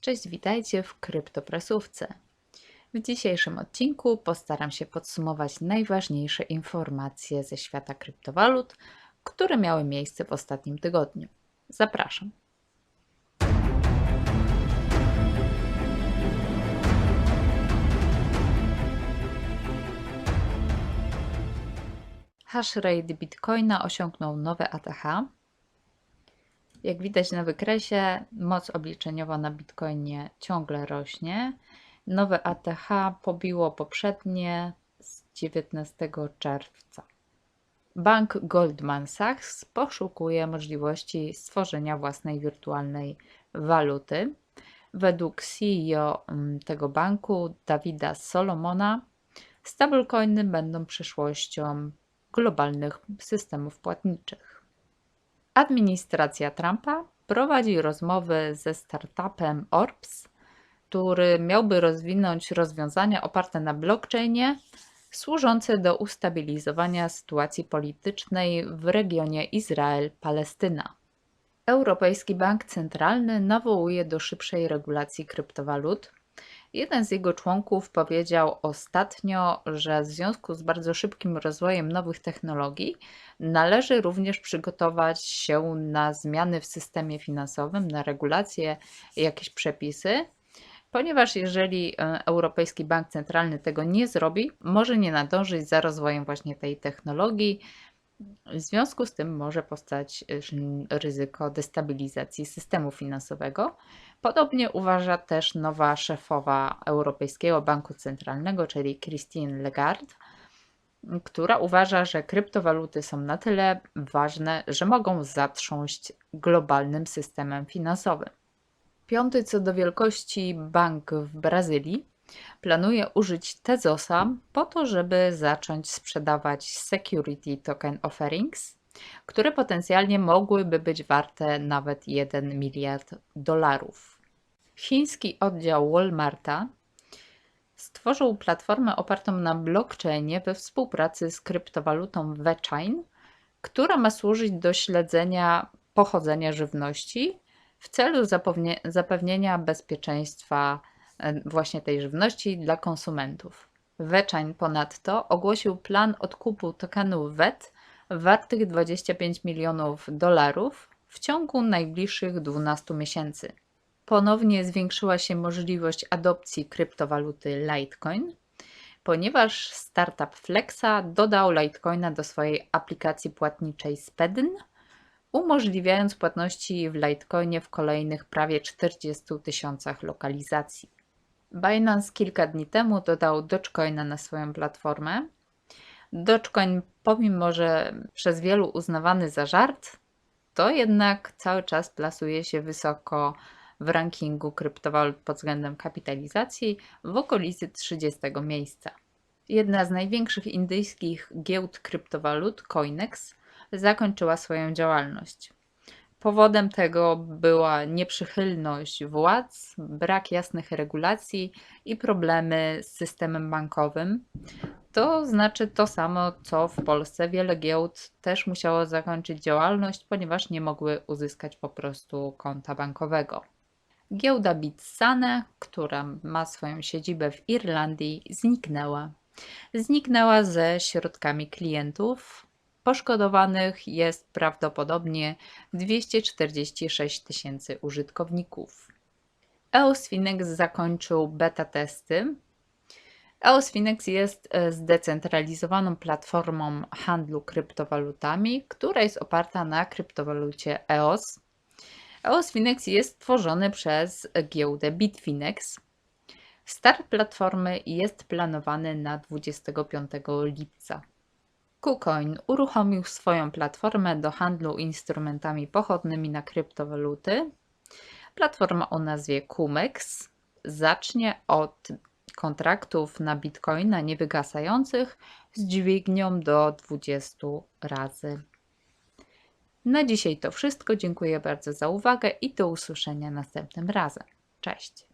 Cześć, witajcie w Kryptopresówce. W dzisiejszym odcinku postaram się podsumować najważniejsze informacje ze świata kryptowalut, które miały miejsce w ostatnim tygodniu. Zapraszam. Hashrate Bitcoina osiągnął nowe ATH. Jak widać na wykresie, moc obliczeniowa na Bitcoinie ciągle rośnie. Nowe ATH pobiło poprzednie z 19 czerwca. Bank Goldman Sachs poszukuje możliwości stworzenia własnej wirtualnej waluty. Według CEO mm, tego banku, Dawida Solomona, stablecoiny będą przyszłością globalnych systemów płatniczych. Administracja Trumpa prowadzi rozmowy ze startupem Orbs, który miałby rozwinąć rozwiązania oparte na blockchainie, służące do ustabilizowania sytuacji politycznej w regionie Izrael-Palestyna. Europejski Bank Centralny nawołuje do szybszej regulacji kryptowalut. Jeden z jego członków powiedział ostatnio, że w związku z bardzo szybkim rozwojem nowych technologii należy również przygotować się na zmiany w systemie finansowym, na regulacje, jakieś przepisy, ponieważ jeżeli e, Europejski Bank Centralny tego nie zrobi, może nie nadążyć za rozwojem właśnie tej technologii. W związku z tym może powstać y, ryzyko destabilizacji systemu finansowego. Podobnie uważa też nowa szefowa Europejskiego Banku Centralnego, czyli Christine Lagarde, która uważa, że kryptowaluty są na tyle ważne, że mogą zatrząść globalnym systemem finansowym. Piąty co do wielkości bank w Brazylii planuje użyć Tezosa po to, żeby zacząć sprzedawać security token offerings, które potencjalnie mogłyby być warte nawet 1 miliard dolarów. Chiński oddział Walmarta stworzył platformę opartą na blockchainie we współpracy z kryptowalutą VeChain, która ma służyć do śledzenia pochodzenia żywności w celu zapewnienia bezpieczeństwa e, właśnie tej żywności dla konsumentów. Veczain ponadto ogłosił plan odkupu tokenów VET wartych 25 milionów dolarów w ciągu najbliższych 12 miesięcy. Ponownie zwiększyła się możliwość adopcji kryptowaluty Litecoin, ponieważ startup Flexa dodał Litecoina do swojej aplikacji płatniczej Spedn – umożliwiając płatności w Litecoinie w kolejnych prawie 40 tysiącach lokalizacji. Binance kilka dni temu dodał Dogecoina na swoją platformę. Dogecoin, pomimo że przez wielu uznawany za żart, to jednak cały czas plasuje się wysoko w rankingu kryptowalut pod względem kapitalizacji w okolicy 30 miejsca. Jedna z największych indyjskich giełd kryptowalut, Coinex, zakończyła swoją działalność. Powodem tego była nieprzychylność władz, brak jasnych regulacji i problemy z systemem bankowym. To znaczy to samo, co w Polsce. Wiele giełd też musiało zakończyć działalność, ponieważ nie mogły uzyskać po prostu konta bankowego. Giełda Bitsane, która ma swoją siedzibę w Irlandii, zniknęła. Zniknęła ze środkami klientów, Poszkodowanych jest prawdopodobnie 246 tysięcy użytkowników. EOSFinex zakończył beta testy. EOSFinex jest e, zdecentralizowaną platformą handlu kryptowalutami, która jest oparta na kryptowalucie EOS. EOSFinex jest tworzony przez giełdę Bitfinex. Start platformy jest planowany na 25 lipca. KuCoin uruchomił swoją platformę do handlu instrumentami pochodnymi na kryptowaluty. Platforma o nazwie Cumex zacznie od kontraktów na bitcoina niewygasających z dźwignią do 20 razy. Na dzisiaj to wszystko. Dziękuję bardzo za uwagę i do usłyszenia następnym razem. Cześć.